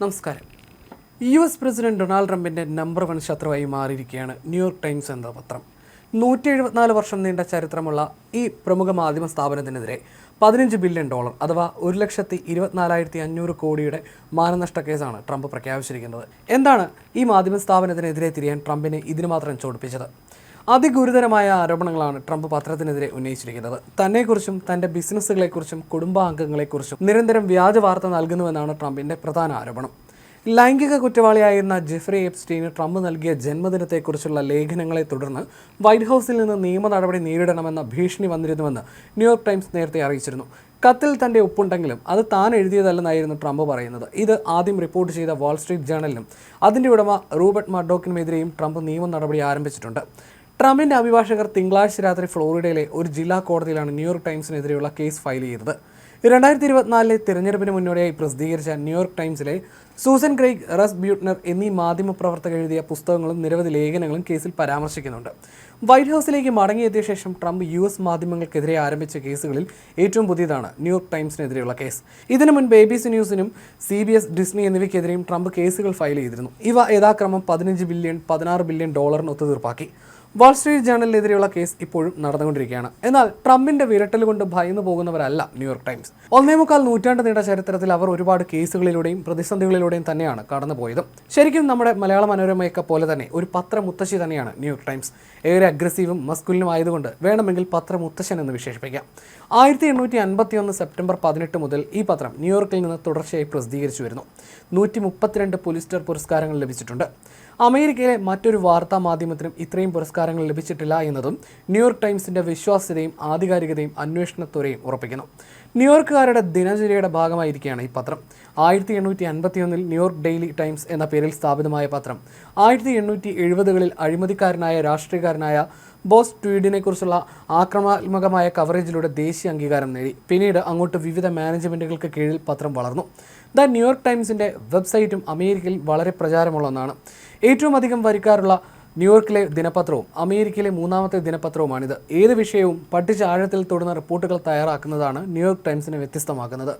നമസ്കാരം. U S president Donald ട്രംപിന്റെ number one ശത്രുവായി മാറിയിരിക്കുകയാണ് ന്യൂയോർക്ക് ടൈംസ് എന്ന പത്രം. നൂറ്റി എഴുപത്തിനാല് വർഷം നീണ്ട ചരിത്രമുള്ള ഈ പ്രമുഖ മാധ്യമ സ്ഥാപനത്തിനെതിരെ പതിനഞ്ച് ബില്യൺ ഡോളർ അഥവാ ഒരു ലക്ഷത്തി ഇരുപത്തിനാലായിരത്തി അഞ്ഞൂറ് കോടിയുടെ മാനനഷ്ട കേസാണ് ട്രംപ് പ്രഖ്യാപിച്ചിരിക്കുന്നത്. എന്താണ് ഈ മാധ്യമ സ്ഥാപനത്തിനെതിരെ തിരിയാൻ ട്രംപിനെ ഇതിന് മാത്രം ചോദിപ്പിച്ചത് അതിഗുരുതരമായ ആരോപണങ്ങളാണ് ട്രംപ് പത്രത്തിനെതിരെ ഉന്നയിച്ചിരിക്കുന്നത്. തന്നെക്കുറിച്ചും തന്റെ ബിസിനസ്സുകളെക്കുറിച്ചും കുടുംബാംഗങ്ങളെക്കുറിച്ചും നിരന്തരം വ്യാജ വാർത്ത നൽകുന്നുവെന്നാണ് ട്രംപിന്റെ പ്രധാന ആരോപണം. ലൈംഗിക കുറ്റവാളിയായിരുന്ന ജെഫ്രി എപ്സ്റ്റീന് ട്രംപ് നൽകിയ ജന്മദിനത്തെക്കുറിച്ചുള്ള ലേഖനങ്ങളെ തുടർന്ന് വൈറ്റ് ഹൗസിൽ നിന്ന് നിയമ നടപടി നേരിടണമെന്ന ഭീഷണി വന്നിരുന്നുവെന്ന് ന്യൂയോർക്ക് ടൈംസ് നേരത്തെ അറിയിച്ചിരുന്നു. കത്തിൽ തന്റെ ഒപ്പുണ്ടെങ്കിലും അത് താൻ എഴുതിയതല്ലെന്നായിരുന്നു ട്രംപ് പറയുന്നത്. ഇത് ആദ്യം റിപ്പോർട്ട് ചെയ്ത വാൾസ്ട്രീറ്റ് ജേണലിനും അതിന്റെ ഉടമ റൂബർട്ട് മർഡോക്കിനുമെതിരെയും ട്രംപ് നിയമ നടപടി ആരംഭിച്ചിട്ടുണ്ട്. ട്രംപിന്റെ അഭിഭാഷകർ തിങ്കളാഴ്ച രാത്രി ഫ്ലോറിഡയിലെ ഒരു ജില്ലാ കോടതിയിലാണ് ന്യൂയോർക്ക് ടൈംസിനെതിരെയുള്ള കേസ് ഫയൽ ചെയ്തത്. രണ്ടായിരത്തി ഇരുപത്തിനാലിലെ തിരഞ്ഞെടുപ്പിന് മുന്നോടിയായി പ്രസിദ്ധീകരിച്ച ന്യൂയോർക്ക് ടൈംസിലെ സൂസൻ ക്രെയ്ഗ് റസ് ബ്യൂട്ട്നർ എന്നീ മാധ്യമപ്രവർത്തകർ എഴുതിയ പുസ്തകങ്ങളും നിരവധി ലേഖനങ്ങളും കേസിൽ പരാമർശിക്കുന്നുണ്ട്. വൈറ്റ് ഹൗസിലേക്ക് മടങ്ങിയെത്തിയ ശേഷം ട്രംപ് യു എസ് മാധ്യമങ്ങൾക്കെതിരെ ആരംഭിച്ച കേസുകളിൽ ഏറ്റവും പുതിയതാണ് ന്യൂയോർക്ക് ടൈംസിനെതിരെയുള്ള കേസ്. ഇതിനു മുൻപ് എ ബി സി ന്യൂസിനും സി ബി എസ് ഡിസ്നി എന്നിവയ്ക്കെതിരെയും ട്രംപ് കേസുകൾ ഫയൽ ചെയ്തിരുന്നു. ഇവ യഥാക്രമം പതിനഞ്ച് ബില്യൺ പതിനാറ് ബില്യൺ ഡോളറിന് ഒത്തുതീർപ്പാക്കി. വാൾസ്ട്രീറ്റ് ജേണലിനെതിരെയുള്ള കേസ് ഇപ്പോഴും നടന്നുകൊണ്ടിരിക്കുകയാണ്. എന്നാൽ ട്രംപിന്റെ വിരട്ടൽ കൊണ്ട് ഭയന്നു പോകുന്നവരല്ല ന്യൂയോർക്ക് ടൈംസ് ഒന്നേ മുക്കാൽ നൂറ്റാണ്ട് നീണ്ട ചരിത്രത്തിൽ അവർ ഒരുപാട് കേസുകളിലൂടെയും പ്രതിസന്ധികളിലൂടെയും തന്നെയാണ് കടന്നുപോയത്. ശരിക്കും നമ്മുടെ മലയാള മനോരമയൊക്കെ പോലെ തന്നെ ഒരു പത്രമുത്തശ്ശി തന്നെയാണ് ന്യൂയോർക്ക് ടൈംസ് ഏറെ അഗ്രസീവും മസ്കുലിനും ആയതുകൊണ്ട് വേണമെങ്കിൽ പത്രമുത്തശ്ശൻ എന്ന് വിശേഷിപ്പിക്കാം. ആയിരത്തി എണ്ണൂറ്റി അൻപത്തി ഒന്ന് സെപ്റ്റംബർ പതിനെട്ട് മുതൽ ഈ പത്രം ന്യൂയോർക്കിൽ നിന്ന് തുടർച്ചയായി പ്രസിദ്ധീകരിച്ചു വരുന്നു. നൂറ്റി മുപ്പത്തിരണ്ട് പുലിസ്റ്റർ പുരസ്കാരങ്ങൾ ലഭിച്ചിട്ടുണ്ട്. അമേരിക്കയിലെ മറ്റൊരു വാർത്താ മാധ്യമത്തിനും ഇത്രയും പുരസ്കാരങ്ങൾ ലഭിച്ചിട്ടില്ല എന്നതും ന്യൂയോർക്ക് ടൈംസിന്റെ വിശ്വാസ്യതയും ആധികാരികതയും അന്വേഷണത്വരെയും ഉറപ്പിക്കുന്നു. ന്യൂയോർക്കുകാരുടെ ദിനചര്യയുടെ ഭാഗമായിരിക്കുകയാണ് ഈ പത്രം. ആയിരത്തി എണ്ണൂറ്റി അൻപത്തിയൊന്നിൽ ന്യൂയോർക്ക് ഡെയിലി ടൈംസ് എന്ന പേരിൽ സ്ഥാപിതമായ പത്രം. ആയിരത്തി എണ്ണൂറ്റി എഴുപതുകളിൽ അഴിമതിക്കാരനായ രാഷ്ട്രീയക്കാരനായ ബോസ് ട്വീഡിനെക്കുറിച്ചുള്ള ആക്രമാത്മകമായ കവറേജിലൂടെ ദേശീയ അംഗീകാരം നേടി. പിന്നീട് അങ്ങോട്ട് വിവിധ മാനേജ്മെന്റുകൾക്ക് കീഴിൽ പത്രം വളർന്നു. ദ ന്യൂയോർക്ക് ടൈംസിന്റെ വെബ്സൈറ്റും അമേരിക്കയിൽ വളരെ പ്രചാരമുള്ള ഒന്നാണ്. ഏറ്റവും അധികം വരിക്കാറുള്ള ന്യൂയോർക്കിലെ ദിനപത്രവും അമേരിക്കയിലെ മൂന്നാമത്തെ ദിനപത്രവുമാണിത്. ഏത് വിഷയവും പഠിച്ച ആഴത്തിൽ തൊടുന്ന റിപ്പോർട്ടുകൾ തയ്യാറാക്കുന്നതാണ് ന്യൂയോർക്ക് ടൈംസിനെ വ്യത്യസ്തമാക്കുന്നത്.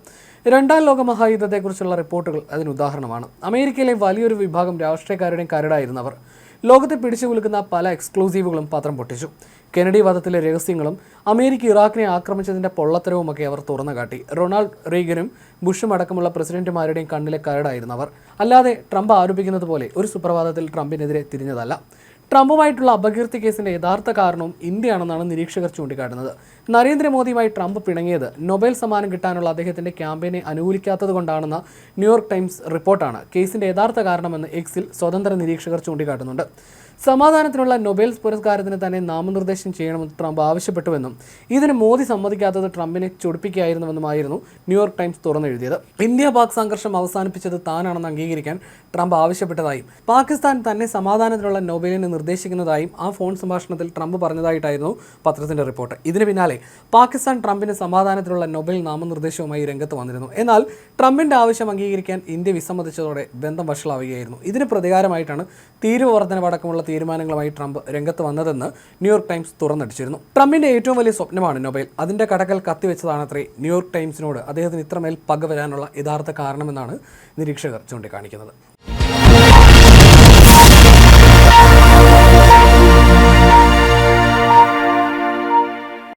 രണ്ടാം ലോക മഹായുദ്ധത്തെക്കുറിച്ചുള്ള റിപ്പോർട്ടുകൾ അതിന് ഉദാഹരണമാണ്. അമേരിക്കയിലെ വലിയൊരു വിഭാഗം രാഷ്ട്രീയക്കാരുടെയും കരടായിരുന്നവർ. ലോകത്തെ പിടിച്ചു കുലുക്കുന്ന പല എക്സ്ക്ലൂസീവുകളും പത്രം പൊട്ടിച്ചു. കെനഡി വധത്തിലെ രഹസ്യങ്ങളും അമേരിക്ക ഇറാഖിനെ ആക്രമിച്ചതിന്റെ പൊള്ളത്തരവുമൊക്കെ അവർ തുറന്നു കാട്ടി റൊണാൾഡ് റീഗനും ബുഷും അടക്കമുള്ള പ്രസിഡന്റുമാരുടെയും കണ്ണിലെ കരടായിരുന്നു അവർ. അല്ലാതെ ട്രംപ് ആരോപിക്കുന്നത് പോലെ ഒരു സുപ്രഭാതത്തിൽ ട്രംപിനെതിരെ തിരിഞ്ഞതല്ല. ട്രംപുമായിട്ടുള്ള അപകീർത്തി കേസിന്റെ യഥാർത്ഥ കാരണവും ഇന്ത്യയാണെന്നാണ് നിരീക്ഷകർ ചൂണ്ടിക്കാട്ടുന്നത്. നരേന്ദ്രമോദിയുമായി ട്രംപ് പിണങ്ങിയത് നൊബേൽ സമ്മാനം കിട്ടാനുള്ള അദ്ദേഹത്തിന്റെ ക്യാമ്പയിനെ അനുകൂലിക്കാത്തത് കൊണ്ടാണെന്ന ന്യൂയോർക്ക് ടൈംസ് റിപ്പോർട്ടാണ് കേസിന്റെ യഥാർത്ഥ കാരണമെന്ന് എക്സിൽ സ്വതന്ത്ര നിരീക്ഷകർ ചൂണ്ടിക്കാട്ടുന്നുണ്ട്. സമാധാനത്തിനുള്ള നൊബേൽ പുരസ്കാരത്തിന് തന്നെ നാമനിർദ്ദേശം ചെയ്യണമെന്ന് ട്രംപ് ആവശ്യപ്പെട്ടുവെന്നും ഇതിന് മോദി സമ്മതിക്കാത്തത് ട്രംപിനെ ചൊടിപ്പിക്കുകയായിരുന്നുവെന്നുമായിരുന്നു ന്യൂയോർക്ക് ടൈംസ് തുറന്നെഴുതിയത്. ഇന്ത്യ പാക് സംഘർഷം അവസാനിപ്പിച്ചത് താനാണെന്ന് അംഗീകരിക്കാൻ ട്രംപ് ആവശ്യപ്പെട്ടതായും പാകിസ്ഥാൻ തന്നെ സമാധാനത്തിനുള്ള നൊബേലിന് നിർദ്ദേശിക്കുന്നതായും ആ ഫോൺ സംഭാഷണത്തിൽ ട്രംപ് പറഞ്ഞതായിട്ടായിരുന്നു പത്രത്തിന്റെ റിപ്പോർട്ട്. ഇതിന് പിന്നാലെ പാകിസ്ഥാൻ ട്രംപിന് സമാധാനത്തിനുള്ള നൊബേൽ നാമനിർദ്ദേശവുമായി രംഗത്ത് വന്നിരുന്നു. എന്നാൽ ട്രംപിന്റെ ആവശ്യം അംഗീകരിക്കാൻ ഇന്ത്യ വിസമ്മതിച്ചതോടെ ബന്ധം വഷളാവുകയായിരുന്നു. ഇതിന് പ്രതികാരമായിട്ടാണ് തീരുവ വർധനവടക്കമുള്ള തീരുമാനങ്ങളുമായി ട്രംപ് രംഗത്ത് വന്നതെന്ന് ന്യൂയോർക്ക് ടൈംസ് തുറന്നടിച്ചിരുന്നു. ട്രംപിന്റെ ഏറ്റവും വലിയ സ്വപ്നമാണ് നൊബേൽ. അതിന്റെ കടക്കൽ കത്തിവെച്ചതാണത്രേ ന്യൂയോർക്ക് ടൈംസിനോട് അദ്ദേഹത്തിന് ഇത്രമേൽ പക വരാനുള്ള യഥാർത്ഥ കാരണമെന്നാണ് നിരീക്ഷകർ ചൂണ്ടിക്കാണിക്കുന്നത്.